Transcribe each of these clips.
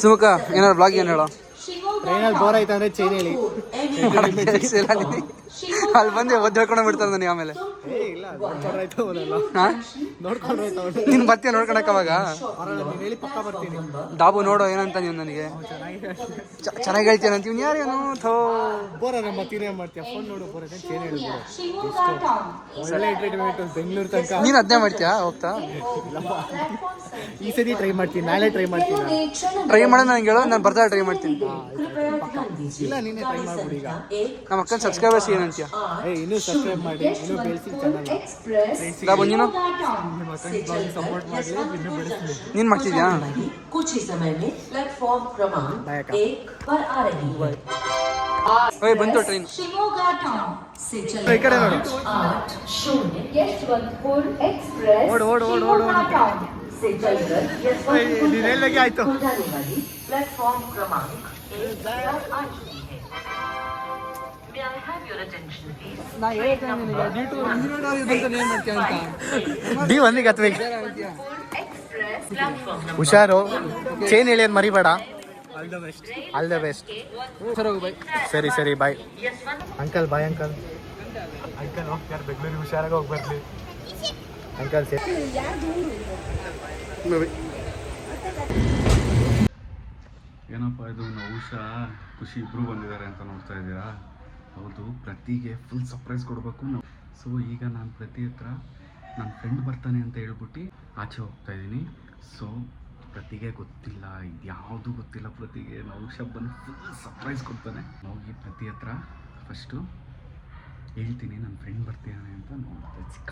ಸುಮುಖ ಏನಾದ್ರು ಬ್ಲಾಗ್ ಏನು ಹೇಳೋ ಟ್ರೈನಲ್ಲಿ ಬೋರ್ ಆಯ್ತಂದ್ರೆ ಚೈನ್ ಹೇಳಿ. ಅಲ್ಲಿ ಬಂದು ಒದ್ದು ಹೇಳ್ಕೊಂಡು ಬಿಡ್ತಾರೆ ನನಗೆ ಆಮೇಲೆ. ನೀನು ಬರ್ತೀಯ ನೋಡ್ಕೊಳಕ್ ಅವಾಗ? ಬರಲ್ಲ ನೀನು ಹೇಳಿ ಪಕ್ಕ ಬರ್ತೀನಿ. ಡಾಬು ನೋಡೋ ಏನಂತ ನೀವು ನನಗೆ? ಚೆನ್ನಾಗಿ ಹೇಳ್ತೀಯ ಅಂತ ಇವ್ನು ಯಾರೇನು? ಥೋ. ಬೋರ ನಮ್ಮ ಮಾಡ್ತೀಯ? ಫೋನ್ ನೋಡು ಬೋರ ಎಂಟರ್ಟೈನ್ಮೆಂಟ್ ಬೆಂಗಳೂರು ತನಕ. ನೀನು ಅದನ್ನೇ ಮಾಡ್ತೀಯಾ? ಹೋಗ್ತಾ? ಈ ಸರಿ ಟ್ರೈ ಮಾಡ್ತೀನಿ ನಾಳೆ ಟ್ರೈ ಮಾಡ್ತೀನಿ ಟ್ರೈ ಮಾಡೋದು ನನಗೆ ಹೇಳೋ. ನಾನು ಬರ್ತಾ ಟ್ರೈ ಮಾಡ್ತೀನಿ. ಇಲ್ಲ ನೀನೇ ಟ್ರೈ ಮಾಡ್ಬಿಡಿ ಈಗ. ನಮ್ಮ ಅಕ್ಕನ ಸಬ್ಸ್ಕ್ರೈಬರ್ಸ್ ಏನಂತೀಯ? ಏ ಇನ್ನೂ ಸಬ್ಸ್ಕ್ರೈಬ್ ಮಾಡಿ ಇನ್ನೂ ಬೆಳೆಸಿ ಚಾನಲ್ ಡಾಬು ನೀನು ನಿಮ್ಮ ಅಕ್ಕನ ಬ್ಲಾಗ್ ಸಪೋರ್ಟ್ ಮಾಡಿ ಇನ್ನೂ ಬೆಳೆಸ್ತೀನಿ ನೀನು ಮಾಡ್ತಿದ್ಯಾ कुछ ही समय में प्लेटफॉर्म क्रमांक बाय का। एक पर आ रही है ಓಯ್ ಬಂತು ಟ್ರೈನ್ शिमोगा टाउन से ಈ ಕಡೆ ನೋಡಿ आठ शून्य यशवंतपुर एक्सप्रेस ಓಡು ಓಡು ಓಡು ಓಡು ಓಡು टाउन से चलकर यशवंतपुर ನೀನು ಹೇಳ್ದಾಗೆ ಆಯ್ತು को जाने वाली प्लेटफॉर्म क्रमांक एक पर आ चुकी ಡಿ ಒಂದಿಗೆ ಹತ್ಬೇಕು ಹುಷಾರು. ಚೇನ್ ಹೇಳಿಯೋದು ಮರಿಬೇಡ. ಆಲ್ ದ ಬೆಸ್ಟ್ ಸರಿ ಸರಿ bye uncle bye uncle uncle ಹೋಗ್ತಾರೆ ಬೆಂಗಳೂರಿಗೆ ಹುಷಾರಾಗಿ ಹೋಗ್ಬರ್ಲಿ ಅಂಕಲ್ ಸೇರಿ ಏನಪ್ಪ ಇದು ನಾವು ಹುಷಾ ಖುಷಿ ಇಬ್ಬರು ಬಂದಿದ್ದಾರೆ ಅಂತ ನೋಡ್ತಾ ಇದ್ದೀರಾ? ಹೌದು, ಪ್ರತಿಗೆ ಫುಲ್ ಸರ್ಪ್ರೈಸ್ ಕೊಡಬೇಕು ನಾವು. ಸೊ ಈಗ ನಾನು ಪ್ರತಿ ಹತ್ರ ನನ್ನ ಫ್ರೆಂಡ್ ಬರ್ತಾನೆ ಅಂತ ಹೇಳ್ಬಿಟ್ಟು ಆಚೆ ಹೋಗ್ತಾ ಇದ್ದೀನಿ. ಸೊ ಪ್ರತಿಗೆ ಗೊತ್ತಿಲ್ಲ ಇದು ಯಾವುದು ಗೊತ್ತಿಲ್ಲ ಪ್ರತಿಗೆ. ಶಾಪ್ ಬಂದು ಫುಲ್ ಸರ್ಪ್ರೈಸ್ ಕೊಡ್ತಾನೆ. ಹೋಗಿ ಪ್ರತಿ ಹತ್ರ ಫಸ್ಟು ಹೇಳ್ತೀನಿ ನನ್ನ ಫ್ರೆಂಡ್ ಬರ್ತಿದ್ದಾನೆ ಅಂತ ನೋಡ್ತಾ ಚಿಕ್ಕ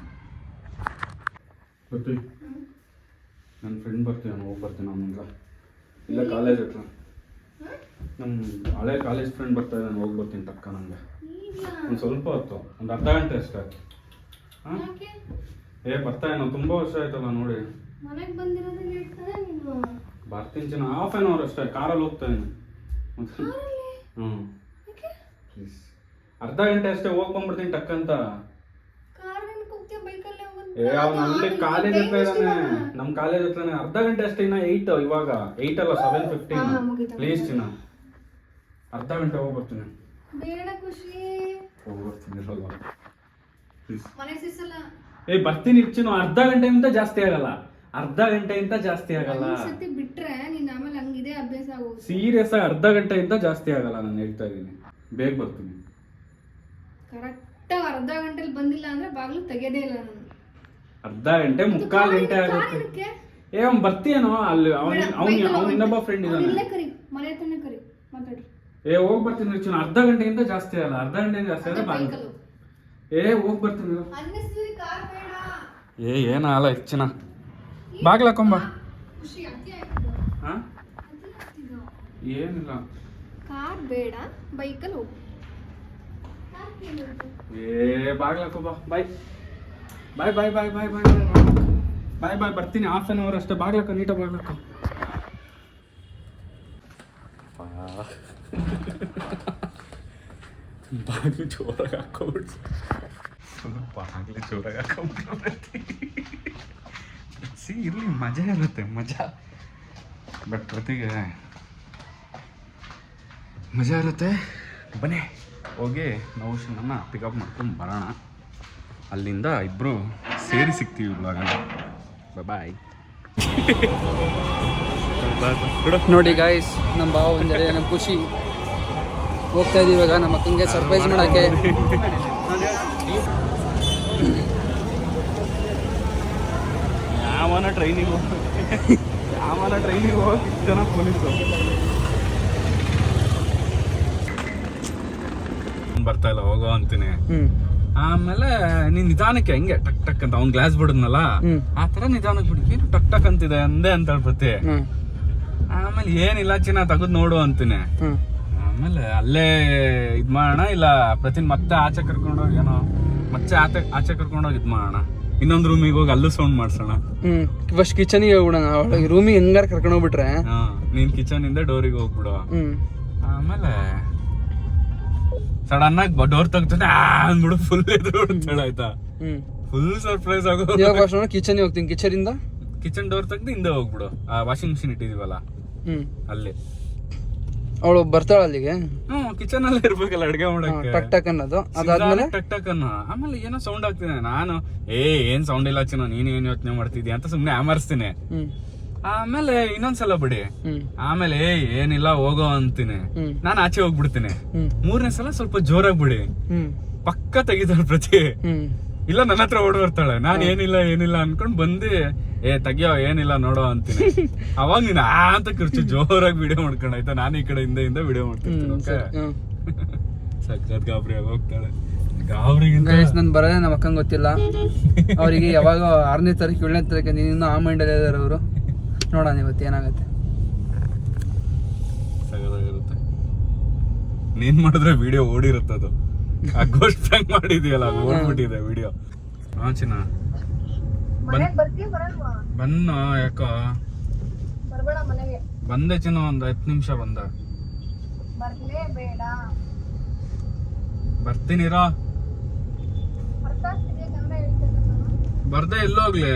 ನನ್ನ ಫ್ರೆಂಡ್ ಬರ್ತೀನಿ ಹೋಗಿ ಬರ್ತೀನಿ ಅವನಿಂದ ಇಲ್ಲ ಕಾಲೇಜ್ ಹತ್ರ. ನಮ್ಮ ಹಳೆ ಕಾಲೇಜ್ ಫ್ರೆಂಡ್ ಬರ್ತಾ ನಾನು ಹೋಗಿ ಬರ್ತೀನಿ ತಕ್ಕ ನನಗೆ ಒಂದು ಸ್ವಲ್ಪ ಹೊತ್ತು ಒಂದು ಅರ್ಧ ಗಂಟೆ ಅಷ್ಟೇ. ಹಾಂ? ಏ ಬರ್ತಾ ಏನೋ ತುಂಬ ವರ್ಷ ಆಯ್ತಲ್ಲ ನೋಡಿ. ಬರ್ತೀನಿ ಜನ ಹಾಫ್ ಆನ್ ಅವರ್ ಅಷ್ಟೇ ಕಾರಲ್ಲಿ ಹೋಗ್ತಾ ಇದ್ದೀನಿ ಹ್ಞೂ ಪ್ಲೀಸ್ ಅರ್ಧ ಗಂಟೆ ಅಷ್ಟೇ ಹೋಗಿ ಬಂದ್ಬಿಡ್ತೀನಿ ಟಕ್ ಅಂತ. ಕಾರ್ ಹೋಗ್ತೀಯ ಅವ್ನು ಕಾಲೇಜ್ ಹತ್ರ ಇದ್ದಾನೆ. ನಮ್ಮ ಕಾಲೇಜ್ ಹತ್ರನೇ ಅರ್ಧ ಗಂಟೆ ಅಷ್ಟೇ ಇನ್ನ ಏಯ್ಟ್ ಇವಾಗ ಏಯ್ಟ್ ಅಲ್ಲ ಸೆವೆನ್ ಫಿಫ್ಟೀನ್. ಪ್ಲೀಸ್ ಚಿನ್ನ. ಅರ್ಧ ಗಂಟೆ ಹೋಗಿ ಬರ್ತೀನಿ ಬೇಡ ಖುಷಿ. ಹೋಗಿ ಬರ್ತೀನಿ ಇರಲ್ವಾ ಪ್ಲೀಸ್ ಏ ಬರ್ತೀನಿ ಇರ್ಚಿನ ಅರ್ಧ ಗಂಟೆಗಿಂತ ಜಾಸ್ತಿ ಆಗಲ್ಲ. ಅರ್ಧ ಗಂಟೆಗಿಂತ ಜಾಸ್ತಿ ಆಗಲ್ಲ. ಸತಿ ಬಿಟ್ರೆ ನೀನ್ ಆಮೇಲೆ ಹಂಗಿದೆ ಅಭ್ಯಾಸ ಆಗೋದು. ಸೀರಿಯಸ್ ಆಗಿ ಅರ್ಧ ಗಂಟೆಗಿಂತ ಜಾಸ್ತಿ ಆಗಲ್ಲ ನಾನು ಹೇಳ್ತಾ ಇದ್ದೀನಿ. ಬೇಗ ಬರ್ತೀನಿ. ಕರೆಕ್ಟ್ ಅರ್ಧ ಗಂಟೆಲಿ ಬಂದಿಲ್ಲ ಅಂದ್ರೆ ಬಾಗ್ಲು ತೆಗೆದೇ ಇಲ್ಲ ನಾನು. ಅರ್ಧ ಗಂಟೆ ಮುಕ್ಕಾಲು ಗಂಟೆ ಆಗುತ್ತೆ ಏ ಅವ್ನು ಬರ್ತೀಯನೋ ಅಲ್ಲಿ ಅವನು ಅವ್ನು ಅವ್ನು ಇನ್ನೊಬ್ಬ ಫ್ರೆಂಡ್ ಇದ್ದಾನೆ ಮನೆ ಹತ್ರನೇ ಕರಿ ಮಾತಾಡ್ರಿ ಏ ಹೋಗಿ ಬರ್ತೀನಿ ರಿಚು ಅರ್ಧ ಗಂಟೆಗಿಂತ ಜಾಸ್ತಿ ಅಲ್ಲ ಅರ್ಧ ಗಂಟೆ ಜಾಸ್ತಿ ಅಲ್ಲ ಬಾರಿ ಏ ಹೋಗಿ ಬರ್ತೀನಿ ಏ ಏನ ಅಲ್ಲ ಹೆಚ್ಚಿನ ಬಾಗ್ಲಾಕೊಂಬ ಏನಿಲ್ಲ ಕಾರ್ ಬೇಡ ಬೈಕಲ್ಲಿ ಹೋಗು ಏ ಬಾಗ್ಲಾಕೊಂಬ ಬೈ ಬಾಯ್ ಬಾಯ್ ಬಾಯ್ ಬಾಯ್ ಬಾಯ್ ಬಾಯ್ ಬಾಯ್. ಬರ್ತೀನಿ. ಹಾಫ್ ಆನ್ ಅವರ್ ಅಷ್ಟೇ. ಬಾಗ್ಲಾಕ ನೀಟ ಬಾಗ್ಲಾಕ ಬಾಗಿಲು ಜೋರಾಗಿ ಹಾಕೋಬಿಡ್ತು ಬಾಗಿಲು ಜೋರಾಗಿ ಹಾಕೊಂಡ್ಬಿಟ್ಟು ಸಿ, ಇರಲಿ, ಮಜಾ ಇರುತ್ತೆ, ಮಜಾ. ಬಟ್ ಜೊತೆಗೆ ಮಜಾ ಇರುತ್ತೆ. ಬನ್ನಿ, ಹೋಗಿ ನಾವು ಪಿಕಪ್ ಮಾಡ್ಕೊಂಡು ಬರೋಣ. ಅಲ್ಲಿಂದ ಇಬ್ಬರು ಸೇರಿ ಸಿಗ್ತೀವಿ ಇವಾಗ ಬಾಯ್ ನೋಡಿ ಗಾಯ್ಸ್ ನಮ್ಮ ಭಾವ ಅಂದರೆ ನಮ್ಮ ಖುಷಿ. ಹೋಗ್ತಾ ಇದೀವಿ ಇವಾಗ ನಮ್ಮ ಅಕ್ಕಂಗೆ ಸರ್ಪ್ರೈಸ್ ಮಾಡೋಕ್ಕೆ. ಯಾವನ ಟ್ರೈನಿಗೆ ಹೋಗಿ ಯಾವನ ಟ್ರೈನಿಗೆ ಹೋಗಿ ಜನ ಪೊಲೀಸು. ಬರ್ತಾ ಇಲ್ಲ ಹೋಗೋ ಅಂತೀನಿ. ಹ್ಞೂ ಆಮೇಲೆ ನೀನ್ ನಿಧಾನಕ್ಕೆ ಹೆಂಗೆ ಟಕ್ ಟಕ್ ಅಂತ ಅವ್ನ್ ಗ್ಲಾಸ್ ಬಿಡದ್ನಲ್ಲ. ಆ ತರ ನಿಧಾನಕ್ಕೆ ಬಿಡಿ. ಏನು ಟಕ್ ಟಕ್ ಅಂತಿದೆ ಅಂದೆ ಅಂತ ಹೇಳ್ಬತ್ತಿ ಹ್ಞೂ ಆಮೇಲೆ ಏನಿಲ್ಲ ಚಿನ್ನ ತೆಗೆದ್ ನೋಡು ಅಂತೀನಿ. ಆಮೇಲೆ ಅಲ್ಲೇ ಇದ್ ಮಾಡೋಣ ಇಲ್ಲ ಪ್ರತಿನ್ ಮತ್ತೆ ಆಚೆ ಕರ್ಕೊಂಡೋಗಿ ಏನೋ ಮತ್ತೆ ಆಚೆ ಆಚೆ ಕರ್ಕೊಂಡೋಗಿ ಇದ್ ಮಾಡೋಣ. ಇನ್ನೊಂದ್ ರೂಮಿಗೆ ಹೋಗಿ ಅಲ್ಲೂ ಸೌಂಡ್ ಮಾಡ್ಸೋಣ. ಹ್ಮ್. ಫಸ್ಟ್ ಕಿಚನಿಗೆ ಹೋಗ್ಬಿಡೋಣ. ಒಳಗೆ ರೂಮಿಗೆ ಹೆಂಗಾರ ಕರ್ಕೊಂಡು ಹೋಗ್ಬಿಟ್ರೆ. ಹಾ ನೀನ್ ಕಿಚನ್ ಇಂದ ಡೋರಿಗೆ ಹೋಗ್ಬಿಡು. ಆಮೇಲೆ ಸಡನ್ ಆಗಿ ಡೋರ್ ತೆಗ್ತಾನೆ ಅಂದ್ಬಿಡು ಫುಲ್ ಎದುರು ಆಯ್ತಾ? ಫುಲ್ ಸರ್ಪ್ರೈಸ್ ಆಗೋ ಕಿಚನ್ ಹೋಗ್ತೀನಿ. ಕಿಚನ್ ಇಂದ? ಕಿಚನ್ ಡೋರ್ ತೆಗ್ದು ಹಿಂದೆ ಹೋಗ್ಬಿಡು. ಆ ವಾಷಿಂಗ್ ಮಿಷಿನ್ ಇಟ್ಟಿದೀವಲ್ಲ? ಅಲ್ಲಿ. ಅವಳು ಬರ್ತಾಳ ಅಲ್ಲಿಗೆ? ಹ್ಮ್ ಕಿಚನ್ ಅಲ್ಲೇ ಇರ್ಬೇಕಲ್ಲ ಅಡ್ಗೆ ಮಾಡಕ್ಕೆ. ಟಕ್ ಟಕ್ ಅನ್ನೋದು. ಅದಾದ್ಮೇಲೆ? ಟಕ್ ಟಕ್ ಅನ್ನೋ. ಆಮೇಲೆ ಏನೋ ಸೌಂಡ್ ಆಗ್ತಿದೆ. ನಾನು ಏ ಏನ್ ಸೌಂಡ್ ಇಲ್ಲ ಚಿನ್ನ ನೀನ್ ಏನ್ ಯೋಚನೆ ಮಾಡ್ತಿದ್ಯಾ? ಅಂತ ಸುಮ್ನೆ ಆಮರ್ಸ್ತೀನಿ. ಆಮೇಲೆ ಇನ್ನೊಂದ್ಸಲ ಬಿಡಿ. ಆಮೇಲೆ ಏ ಏನಿಲ್ಲ ಹೋಗೋ ಅಂತೀನಿ. ನಾನು ಆಚೆ ಹೋಗ್ಬಿಡ್ತೀನಿ. ಮೂರನೇ ಸಲ ಸ್ವಲ್ಪ ಜೋರಾಗಿ ಬಿಡಿ. ಪಕ್ಕ ತೆಗಿತಾಳೆ ಪ್ರತಿ. ಇಲ್ಲ ನನ್ನ ಹತ್ರ ಓಡ್ ಬರ್ತಾಳೆ. ನಾನು ಏನಿಲ್ಲ ಏನಿಲ್ಲ ಅನ್ಕೊಂಡ್ ಬಂದು ಏ ತೆಗಿಯೋ ಏನಿಲ್ಲ ನೋಡೋ ಅಂತೀನಿ. ಅವಾಗ ನೀನ್ ಆ ಅಂತ ಕಿರ್ಚು ಜೋರಾಗಿ ವಿಡಿಯೋ ಮಾಡ್ಕೊಂಡ್ ಆಯ್ತಾ ನಾನು ಈ ಕಡೆ ಹಿಂದೆ ಹಿಂದೆ ವಿಡಿಯೋ ಮಾಡ್ತಿರ್ತೀನಿ ಹ್ಮ್ ಓಕೆ? ಸಖತ್ ಗಾಬರಿ ಆಗಿ ಹೋಗ್ತಾಳೆ. ಗೈಸ್ ನನ್ ಬರೋದೇ ನಮ್ಮ ಅಕ್ಕಂಗೆ ಗೊತ್ತಿಲ್ಲ. ಅವರಿಗೆ ಯಾವಾಗ ಆರನೇ ತಾರೀಕು ಏಳನೇ ತಾರೀಕು ನೀನು ಆ ಮೈಂಡಲ್ಲಿ ಇದಾರೆ ಅವರು. ನೋಡೋಣ ಇವತ್ತು ಏನಾಗುತ್ತೆ. ಸಗದಾಗಿರುತ್ತೆ ನೀನ್ ಮಾಡಿದ್ರೆ ವಿಡಿಯೋ ಓಡಿರುತ್ತೆ ಆ ಗೋಸ್ಟ್ ಪ್ರ್ಯಾಂಕ್ ಮಾಡಿದೀಯಲ್ಲ ಅದು ಓಡ್ಬಿಟ್ಟಿದೆ ವಿಡಿಯೋ ಹಾ ಚಿನ್ನ ಬನ್ನ ಯಾಕ? ಬರ್ಬೇಡ ಮನೆಗೆ. ಬಂದೆ ಚಿನ್ನ ಒಂದು ಹತ್ತು ನಿಮಿಷ ಬಂದ. ಬರ್ತೀನಿರೋ ಬರ್ದೆ ಎಲ್ಲೋಗ್ಲಿ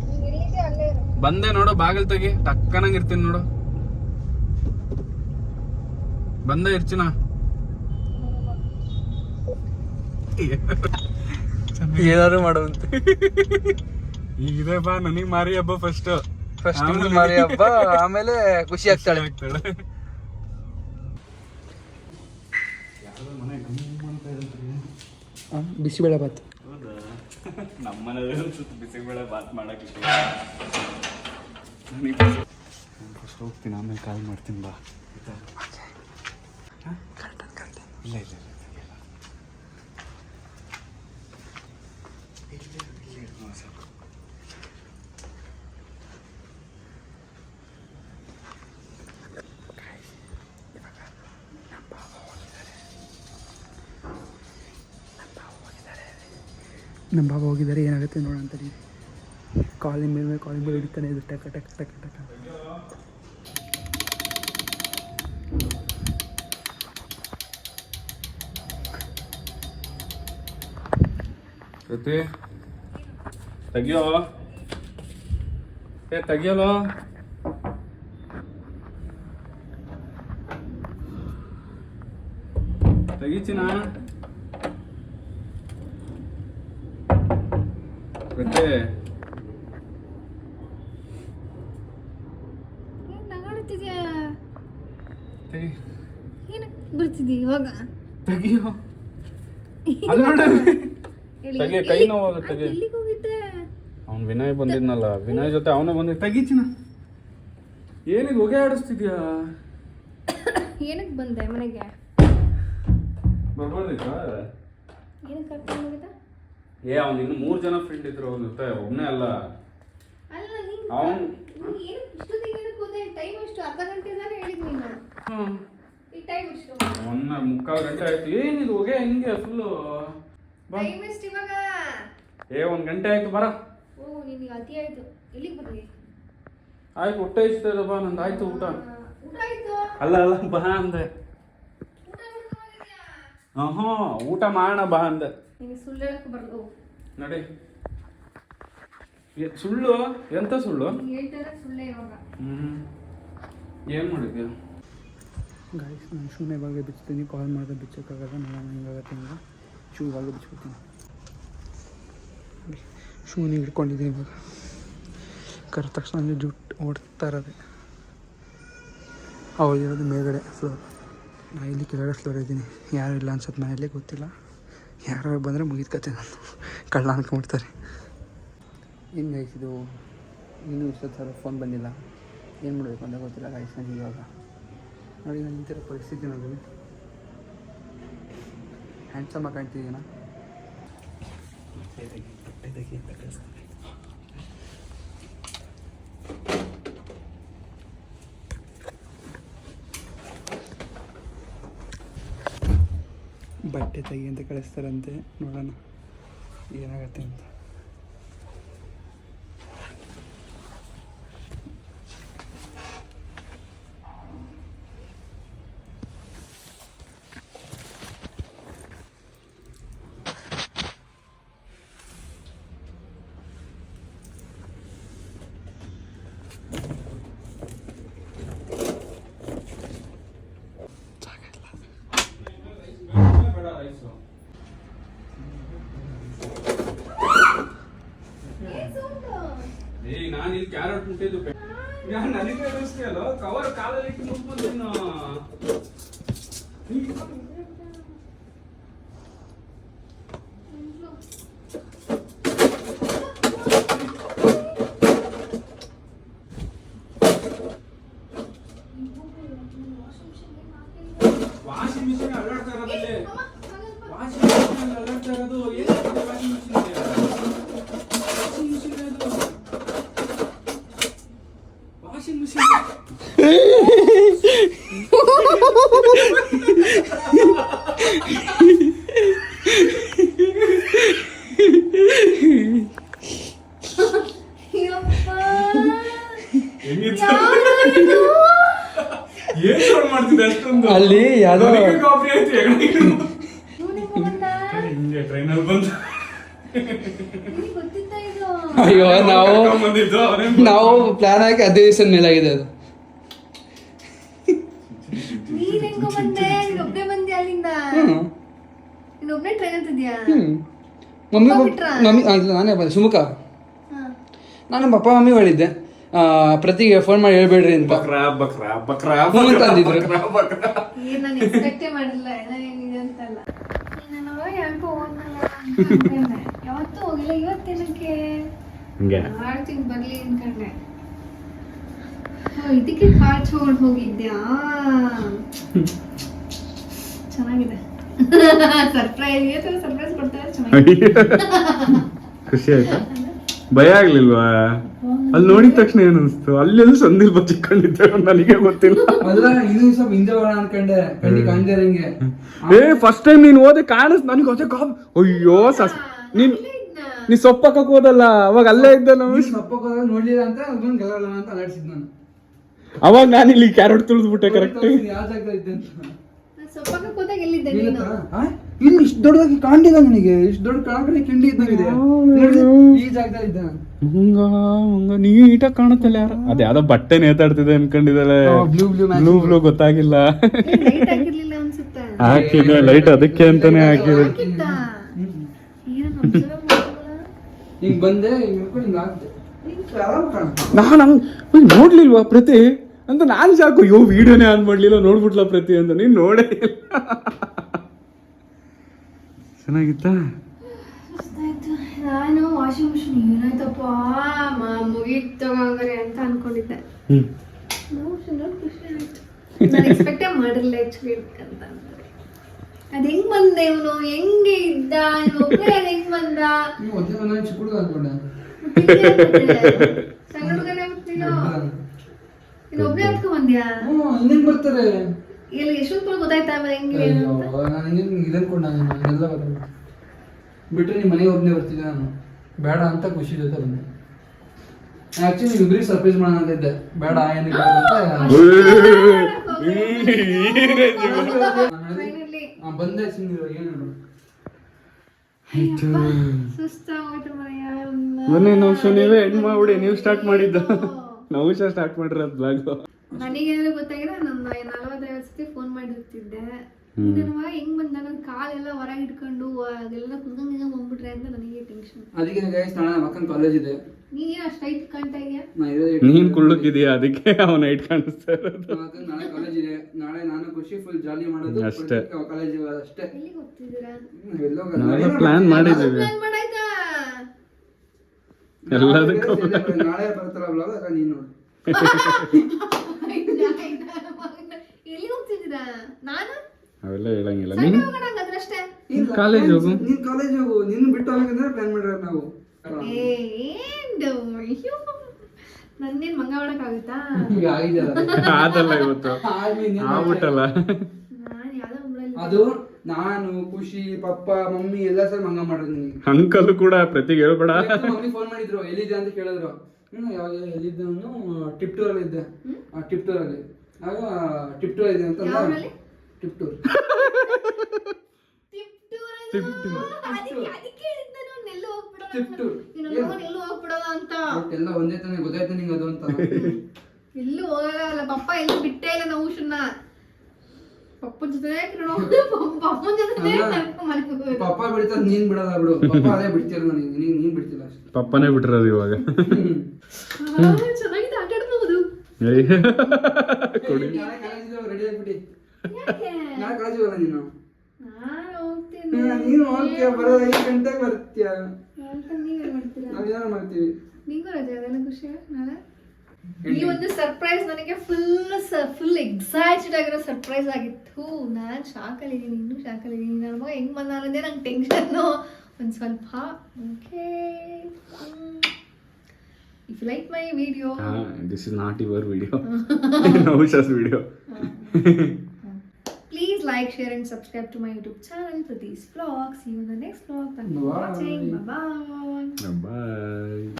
ನೀನ್ ಎಲ್ಲಿದೆ ಅಲ್ಲೇ ಇರು ಬಂದೆ ನೋಡು ಬಾಗಿಲು ತೆಗಿ. ಟಕ್ಕನಂಗೆ ಇರ್ತೀನಿ ನೋಡು. ಬಂದೆ ಇರ್ಚಿನ? ಏನಾದ್ರು ಮಾಡುವಂತೆ. ಇದೆ ಬಾ ನನಗೆ ಮಾರಿ ಹಬ್ಬ ಫಸ್ಟ್ ಫಸ್ಟ್ ಮಾರಿ ಹಬ್ಬ ಆಮೇಲೆ ಖುಷಿ ಆಗ್ತಾಳೆ. ಆಗ್ತಾಳೆ ಬಿಸಿಬೇಳೆ ಬಾತ್ ನಮ್ಮನೆ ಅನ್ಸುತ್ತೆ ಬಿಸಿಬೇಳೆ ಬಾತ್ ಮಾಡಕ್ಕೆ ಫಸ್ಟ್ ಹೋಗ್ತೀನಿ ಆಮೇಲೆ ಕಾಲ್ ಮಾಡ್ತೀನಿ ಬಾ? ಇಲ್ಲ ಇಲ್ಲ. ನಮ್ಮ ಬಾಬಾ ಹೋಗಿದ್ದಾರೆ. ಏನಾಗುತ್ತೆ ನೋಡೋಣ ಅಂತಾರೆ ಕಾಲಿಂಗ್ ಮೇಲೆ ಕಾಲಿಂಗ್ ಮೇಲೆ ಹಿಡಿತಾನೆ ಇದು ಟಕ ಟಕ ಟಕ ಟಕ ಶ್ರುತಿ ತೆಗಿಯೋ ಏ ತೆಗಿಯಲೋ ತೆಗಿಚಿನ ಶ್ರುತಿ ಏನ್ ನಗಾಡ್ತಿದ್ಯಾ ತೆಗಿ. ಏನಕ್ಕೆ ಬರ್ತಿದ್ದಿ ಇವಾಗ? ತೆಗಿಯೋ. ನೋಡು. ತೆಗಿ ಕೈ ನೋವಾಗ ತೆಗಿ. ಎಲ್ಲಿಗೆ ಹೋಗಿದ್ದೆ? ಅವ್ನು ವಿನಯ್ ಬಂದಿದ್ನಲ್ಲ ವಿನಯ್ ಜೊತೆ ಅವನು ಬಂದಿದ್ದ ತೆಗಿಚಿನ ಏನಿಗೆ ಹೊಗೆ ಆಡಿಸ್ತಿದ್ಯಾ? ಏನಕ್ಕೆ ಬಂದೆ ಮನೆಗೆ? ಬರ್ಬೋದಿತ್ತಾ ಏನಕ್ಕೆ ಕರ್ಕೊಂಡು ಹೋಗಿದ್ದ? ಏ ಅವ್ನು ಇನ್ನು ಮೂರು ಜನ ಫ್ರೆಂಡ್ ಇದ್ರು ಅವ್ನ ಜೊತೆ ಒಬ್ಬನೇ ಅಲ್ಲ. ಅವ್ನ್ ಟೈಮ್ ಎಷ್ಟು ಅರ್ಧ ಗಂಟೆ ತಾನೇ ಹೇಳಿದ್ ನೀನು. ಈ ಟೈಮ್ ಎಷ್ಟು ಒನ್ನ ಮುಕ್ಕಾಲು ಗಂಟೆ ಆಯ್ತು. ಏನಿದು ಹೊಗೆ ಹಿಂಗೆ ಫುಲ್ಲು ಬಾ. ಟೈಮ್ ಎಷ್ಟು ಇವಾಗ. ಏ ಒಂದ್ ಗಂಟೆ ಆಯ್ತು ಬರ. ಓ ನಿನಗೆ ಅತಿ ಆಯ್ತು. ಎಲ್ಲಿಗೆ ಬರ್ರಿ ಆಯ್ತು ಹೊಟ್ಟೆ ಇಷ್ಟದ ಬಾ ನಂದು ಆಯ್ತು ಊಟ. ಊಟ ಆಯ್ತು. ಅಲ್ಲ ಅಲ್ಲ ಬಾ ಅಂದೆ. ಊಟ ಹ್ಞೂ ಊಟ ಮಾಡೋಣ ಬಾ ಅಂದೆ. ನಿನಗೆ ಸುಳ್ಳು ಹೇಳಕ್ಕೆ ಬರಲ್ಲ ನಡಿ. ಏ, ಸುಳ್ಳು? ಎಂತ ಸುಳ್ಳು? ಹೇಳ್ತಾರೆ ಸುಳ್ಳೇ ಇವಾಗ. ಹ್ಮ್. ಏನ್ ಮಾಡಿದ್ಯಾ? ಗಾಯ್ಸ್ ನಾನು ಶೂನ್ಯ ಇವಾಗ ಬಿಚ್ಚುತ್ತೀನಿ ಕಾಲ್ ಮಾಡಿದ್ರೆ ಬಿಚ್ಚೋಕ್ಕಾಗಲ್ಲ ನಾನು ಹಿಂಗಾಗತ್ತೆ ಹಿಂಗೆ ಶೂ ಇವಾಗ ಬಿಚ್ಕೊತೀನಿ ಶೂನ ಹಿಡ್ಕೊಂಡಿದ್ದೀನಿ ಇವಾಗ. ಕರೆ ತಕ್ಷಣ ಅಂದರೆ ಜುಟ್ಟು ಓಡ್ತಾ ಇರೋದೆ. ಅವ್ರು ಇರೋದು ಮೇಲ್ಗಡೆ. ಫ್ಲೋರ್ ನಾ ಇಲ್ಲಿ ಕೆಳಗಡೆ ಫ್ಲೋರ್ ಇದ್ದೀನಿ. ಯಾರು ಇಲ್ಲ ಅನ್ಸುತ್ತೆ ಮನೆಯಲ್ಲೇ ಗೊತ್ತಿಲ್ಲ. ಯಾರು ಬಂದರೆ ಮುಗಿದ ಕತೆ ನಾನು. ಕಳ್ಳ ಅನ್ಕೊಂಬಿಡ್ತಾರೆ ಇನ್ನು ಇದು? ಇನ್ನೂ ಇಷ್ಟೊತ್ತು ಸಲ ಫೋನ್ ಬಂದಿಲ್ಲ? ಏನು ಮಾಡಬೇಕು ಅಂತ ಗೊತ್ತಿಲ್ಲ ಗಾಯ್ಸ್ ನನಗೆ ಇವಾಗ. ನೋಡಿ, ನಾನು ನಿಂತಿರೋ ಪರಿಸ್ಥಿತಿ ನೋಡಿ ಹ್ಯಾಂಡ್ಸಮ್ ಆಗಿ ಕಾಣ್ತಿದ್ದೀನ ಬಟ್ಟೆ ತೆಗಿ ಅಂತ ಕಳಿಸ್ತಾರಂತೆ. ನೋಡೋಣ, ಏನಾಗುತ್ತೆ ಅಂತ. ಕ್ಯಾರೆಟ್ ಮುಟ್ಟಿದ್ದು ನಾನು ನನಗೆ ಅನಿಸ್ತೀಯ ಅಲ್ಲ ಕವರ್ ಕಾಲಲ್ಲಿ ಇಟ್ಟು ಮುಟ್ಬಿಡ್ತೀನಿ ವಾಷಿಂಗ್ ಮಿಷಿನ್ ಅಲ್ಲಾಡ್ತಾ ಇರೋದಲ್ಲಿ ವಾಷಿಂಗ್ ಮಿಷಿನ್ ಅಲ್ಲಾಡ್ತಾ ಇರೋದು ಏನು ವಾಷಿಂಗ್ ಮಿಷಿನ್ ವಾಷಿಂಗ್ ಮಿಷಿನ್ ಅದು ವಾಷಿಂಗ್ ಮಿಷಿನ್ ಏನ್ ಸೌಂಡ್ ಮಾಡ್ತಿದ್ದೆ ಅಷ್ಟೊಂದು ಅಲ್ಲಿ ಯಾವ್ದೋ ನನಗೆ ಕಾಫಿ ಆಯ್ತು ಹೆಗಣಿಗೆ. ಹಿಂಗೆ ಟ್ರೈನಲ್ಲಿ ಬಂದು ಗೊತ್ತಿತ್ತ ಇದು ಅಯ್ಯೋ ನಾವು ಕರ್ಕೊಂಡ್ಬಂದಿದ್ದು ಅವನೇ ನಾವು ಪ್ಲಾನ್ ಹಾಕಿ ಹದಿನೈದು ಮೇಲೆ ಆಗಿದೆ ಅದು. ಮಮ್ಮಿ ಅಪ್ಪ ಮಮ್ಮಿ ನಾನೇ ಬಂದೆ. ಸುಮುಖ. ಹಾ. ನಾನು ನಮ್ಮ ಪಪ್ಪ ಮಮ್ಮಿ ಹೇಳಿದ್ದೆ ಪ್ರತಿ ಪ್ರತಿಗೆ ಫೋನ್ ಮಾಡಿ ಹೇಳ್ಬೇಡ್ರಿ ಅಂತ. ಬಕ್ರ ಬಕ್ರ ಬಕ್ರ ಹ್ಞೂ ಅಂತ ಅಂದಿದ್ರು. ಹಿಂಗೆ. ಮಾಡ್ತೀನಿ ಬರ್ಲಿ ಅನ್ಕೊಂಡೆ ಇದಕ್ಕೆ ಕಾರ್ ತಗೊಂಡ್ ಹೋಗಿದ್ಯಾ? ಚೆನ್ನಾಗಿದೆ. ಸರ್ಪ್ರೈಸ್ ಈ ತರ ಸರ್ಪ್ರೈಸ್ ಕೊಡ್ತಾರೆ ಚೆನ್ನಾಗಿದೆ. ಖುಷಿ ಆಯ್ತಾ? ಭಯ ಆಗ್ಲಿಲ್ವಾ? ಅಲ್ಲಿ ನೋಡಿದ ತಕ್ಷಣ ಏನ್ ಅನ್ಸ್ತು? ಅಲ್ಲೆಲ್ಲ ಸಂದಿಲ್ ಬಚ್ಚಿಕೊಂಡಿದ್ದೆ ನನಗೆ ಗೊತ್ತಿಲ್ಲ. ಮೊದಲ ಇದು ಸ್ವಲ್ಪ ಹಿಂದೆ ಬರೋಣ ಅನ್ಕೊಂಡೆ ಕಾಣ್ದೇ ಏ ಫಸ್ಟ್ ಟೈಮ್ ನೀನ್ ಹೋದೆ ಕಾಣಿಸ್ ನನಗೆ ಗೊತ್ತೇ ಕಾಪ್ ಅಯ್ಯೋ ಸಸ್ ನೀನ್ ನೀ ಸೊಪ್ಪಕ್ಕ ಹೋದಲ್ಲ ಅವಾಗ ಅಲ್ಲೇ ಇದ್ದ ನಾವು ಸಪ್ಪ ನೋಡ್ಲಿಲ್ಲ ಅಂತ ಅದನ್ನ ಗೆಲ್ಲಲ್ಲ ಅಂತ ಅಲಾಡ್ಸಿದ್ ನಾನು. ಅವಾಗ ನಾನು ಇಲ್ಲಿ ಕ್ಯಾರೆಟ್ ತುಳಿದ್ಬಿಟ್ಟೆ ಕರೆಕ್ಟ್ ಯಾವ ಜಾಗದಲ್ಲಿ ಇದ್ದೆ ಅಂತ. ಸೊಪ್ಪಕ್ಕ ಕೂತಾಗ ಎಲ್ಲಿದ್ದೆ ನೀನು? ಇಲ್ಲಿ ಇಷ್ಟು ದೊಡ್ಡದಾಗಿ ಕಾಣ್ಲಿಲ್ಲ ನನಗೆ. ಇಷ್ಟು ದೊಡ್ಡ ಕಣಕಣಿ ಕಿಂಡಿ ಇದ್ದಂಗಿದೆ ಈ ಜಾಗದಲ್ಲಿ ಇದ್ದೆ ನಾನು. ಹಂಗ ಹಂಗ ನೀಟಾಗಿ ಕಾಣುತ್ತಲ್ಲ ಯಾರು? ಅದ ಯಾವ್ದೋ ಬಟ್ಟೆ ನೇತಾಡ್ತಿದೆ ಅನ್ಕೊಂಡಿದ್ದಾಳೆ. ಬ್ಲೂ ಬ್ಲೂ ಬ್ಲೂ ಬ್ಲೂ ಗೊತ್ತಾಗಿಲ್ಲ. ಲೈಟ್ ಹಾಕಿರ್ಲಿಲ್ಲ ಅನ್ಸುತ್ತೆ. ಹಾಕಿದ ಲೈಟ್ ಅದಕ್ಕೆ ಅಂತಾನೆ ಹಾಕಿದೆ. ಹಿಂಗ್ ಬಂದೆ ಹಿಂಗ್ ಹಿಡ್ಕೊಂಡು ಹಿಂಗ್ ಕಾಣುತ್ತೆ. ನಾನು ಹಂಗ್ ನೋಡ್ಲಿಲ್ವಾ ಪ್ರತಿ? ಅಂತ ನಾನು ಸಾಕು ಯೋ ವಿಡಿಯೋನೇ ಆನ್ ಮಾಡ್ಲಿಲ್ಲ ನೋಡ್ಬಿಟ್ಲ ಪ್ರತಿ? ಅಂತ ನೀನ್ ನೋಡೇ ಇಲ್ಲ. ಚೆನ್ನಾಗಿತ್ತಾ? ನಾನು ವಾಷಿಂಗ್ ಮಿಷಿನ್ ಏನಾಯ್ತಪ್ಪ? ಮುಗಿತ್ ಮುಗೀತು ಅಂತ ಅನ್ಕೊಂಡಿದ್ದೆ. ಖುಷಿ ಆಯ್ತು ನಾನು ಎಕ್ಸ್ಪೆಕ್ಟೇ ಮಾಡಿರಲಿಲ್ಲ ಆಕ್ಚುಲಿ ಅಂತ ಅದ್ ಹೆಂಗ್ ಬಂದೆ ಇವನು? ಹೆಂಗೆ ಇದ್ದ? ಹೆಂಗ್ ಬಂದ? ನೀವು ಒಂದೇ ಚಿಕ್ಕ ಹುಡುಗ ಅನ್ಕೊಂಡೆ ಸಣ್ಣ ಹುಡುಗನೇ ಬಿಟ್ಟಿಲ್ಲ ನೀನು ಬಂದ್ಯಾ ಹ್ಞೂ ಇನ್ನೇನ್ ಬರ್ತಾರೆ. ಇಲ್ಲಿ ಎಷ್ಟೊತ್ತು ಗೊತ್ತಾಯ್ತಾ ಆಮೇಲೆ ಹೆಂಗೆ ನಾನು ಇನ್ನೇನು ಇದನ್ಕೊಂಡ ಎಲ್ಲ ಗೊತ್ತಾಗ್ಬಿಟ್ಟು ಬಿಟ್ಟರೆ ನಿಮ್ಮ ಮನೆಗೆ ಒಬ್ಬನೇ ಬರ್ತಿದ್ದೆ ನಾನು? ಬೇಡ ಅಂತ ಖುಷಿ ಜೊತೆ ಬಂದೆ. ಆಕ್ಚುಲಿ ಇಬ್ಬರಿಗೆ ಸರ್ಪ್ರೈಸ್ ಮಾಡೋಣ ಅಂತ ಇದ್ದೆ. ಬೇಡ ಏನಿಲ್ಲ ಅಂತ. ಬಂದೆ ಸುಮ್ಮನೆ ಏನು ಮೊನ್ನೆ ನಾವು ನೀವೇ ಹೆಣ್ ಮಾಡ್ಬಿಡಿ ನೀವು ಸ್ಟಾರ್ಟ್ ಮಾಡಿದ್ದ. ನಾವು ಸ್ಟಾರ್ಟ್ ಮಾಡಿರೋದು ಬ್ಲಾಗ್ ನನಗೇನಾದ್ರು ಗೊತ್ತಾಗಿಲ್ಲ ನನ್ನ ನಲವತ್ತೈವತ್ತು ಸತಿ ಫೋನ್ ಮಾಡಿರ್ತಿದ್ದೆ ನನ್ನ ಹೆಂಗ್ ಬಂದ ನನ್ನ ಕಾಲೆಲ್ಲ ಹೊರಗೆ ಇಟ್ಕೊಂಡು ಅದೆಲ್ಲ ಕುಂದಂಗ ಹೋಗ್ಬಿಟ್ರೆ ಅಂತ ನನಗೆ ಟೆನ್ಷನ್ ಅದಕ್ಕೆ ಗೈಸ್ ನಾಳೆ ನಮ್ಮ ಅಕ್ಕನ ಕಾಲೇಜ್ ಇದೆ. ನೀನ್ ಕುಳ್ಳುಕಿದೀಯ ಅದಕ್ಕೆ ಅವನ ಇಟ್ ಕಾಣಿಸ್ತಾ ಇರೋದು? ನಾಳೆ ಕಾಲೇಜ್ ಇದೆ. ನಾಳೆ ನಾನು ಖುಷಿ ಫುಲ್ ಜಾಲಿ ಮಾಡೋದು. ಅಷ್ಟೇ. ಕಾಲೇಜ್ ಅಷ್ಟೇ ನಾಳೆ ಪ್ಲಾನ್ ಮಾಡಿದ್ದೀವಿ ಎಲ್ಲದಕ್ಕೂ ನಾಳೆ ಬರ್ತಾರ ಬ್ಲಾಗ್ ಅದ ನೀನು ಅವೆಲ್ಲ ಹೇಳಂಗಿಲ್ಲ. ನೀನ್? ಹೋಗೋಣ ಹಂಗಾದ್ರೆ ಅಷ್ಟೇ. ಇಲ್ಲ, ಕಾಲೇಜ್ ಹೋಗು. ನೀನ್ ಕಾಲೇಜ್ ಹೋಗು. ನಿನ್ನ ಬಿಟ್ಟು ಹೋಗಂದ್ರೆ ಪ್ಲಾನ್ ಮಾಡಿರೋ ನಾವು. ಏ ನನ್ನೇನ್ ಮಂಗ ಮಾಡಕ್ಕಾಗುತ್ತಾ ಆದಲ್ಲ ಇವತ್ತು. ಆಗ್ಲಿ ಆಗ್ಬಿಟ್ಟಲ್ಲ ನಾನು ಯಾವ್ದೋ ಊರಲ್ಲಿ ಅದು ನಾನು ಖುಷಿ ಪಪ್ಪ ಮಮ್ಮಿ ಎಲ್ಲ ಸರ್ ಮಂಗ ಮಾಡಿದ್ರು ನಿನಗೆ ಅಂಕಲ್ ಕೂಡ ಪ್ರತಿ ಹೇಳ್ಬೇಡ. ಮಮ್ಮಿ ಫೋನ್ ಮಾಡಿದ್ರು. ಎಲ್ಲಿದ್ದೆ ಅಂತ ಕೇಳಿದ್ರು. ಹ್ಮ್ ಯಾವಾಗ ಎಲ್ಲಿದ್ದೆ ನಾನು ಟಿಪ್ ಟೂರ್ ಅಲ್ಲಿ ಇದ್ದೆ. ಟಿಪ್ ಟೂರ್ ಅಲ್ಲಿ ಆಗ ಟಿಪ್ ಟೂರ್ ಇದೆ ಅಂತ? ಟಿಪ್ ಟೂರ್ ಅದಕ್ಕೆ ಅದಕ್ಕೆ ಹೇಳಿದ್ದೆ ನಾನು. ಎಲ್ಲೂ ಹೋಗ್ಬಿಡೋಣ ಟಿಪ್ ನೋಡಿ ಎಲ್ಲೂ ಹೋಗ್ಬಿಡೋಣ ಅಂತ ಎಲ್ಲ ಒಂದೇ ತಾನೇ ಗೊತ್ತಾಯ್ತು ನಿಂಗೆ ಅದು ಅಂತ? ಎಲ್ಲೂ ಹೋಗಲ್ಲ ಪಪ್ಪ ಎಲ್ಲೂ ಬಿಟ್ಟೇ ಇಲ್ಲ ನಾವು ಶುನ್ನ ಪಪ್ಪನ ಜೊತೆ ಪಪ್ಪನ ಜೊತೆ ಪಪ್ಪ ಬಿಡ್ತಾ ನೀನ್ ಬಿಡಲ್ಲ ಬಿಡು. ಪಪ್ಪ ಅದೇ ಬಿಡ್ತಿರ ನನಗೆ ನೀನ್ ನೀನ್ ಬಿಡ್ತಿಲ್ಲ ಅಷ್ಟೇ. ಪಪ್ಪನೇ ಬಿಟ್ಟಿರೋದು ಇವಾಗ. ಚೆನ್ನಾಗಿದೆ ಆಟ ಆಡ್ಬೋದು ಕೊಡಿ. ರೆಡಿ ಆಗ್ಬಿಟ್ಟು. ಯಾಕೆ? ನಾಳೆ ಕಾಲೇಜಿಗೆ ಹೋಗಲ್ಲ ನೀನು? ನಾನು ಹೋಗ್ತೀಯ ಬರೋದು ಐದು ಗಂಟೆಗೆ ಬರ್ತೀಯ ನೀವೇನ್ ಮಾಡ್ತೀರಾ? ನಾವೇನಾರು ಮಾಡ್ತೀವಿ? ನಿಂಗೂ ರಜೆ ಅದೆಲ್ಲ ಖುಷಿ? ನಾಳೆ? ಈ ಒಂದು ಸರ್ಪ್ರೈಸ್ ನನಗೆ ಫುಲ್ ಫುಲ್ ಎಕ್ಸೈಟೆಡ್ ಆಗಿರೋ ಸರ್ಪ್ರೈಸ್ ಆಗಿತ್ತು. ನಾನು ಶಾಕಲ್ಲಿದ್ದೀನಿ ಇನ್ನೂ ಶಾಕಲ್ಲಿದ್ದೀನಿ ನನ್ನ ಮಗ ಹೆಂಗ್ ಬಂದ ಅನ್ನೋದೇ ನಂಗೆ ಟೆನ್ಷನ್ನು ಒಂದು ಸ್ವಲ್ಪ. Okay if like my video this is not your video ನೌಶಾಸ್ video please like share and subscribe to my youtube channel for these vlogs. See you in the next vlog. Thank you for Bye. watching. Bye bye bye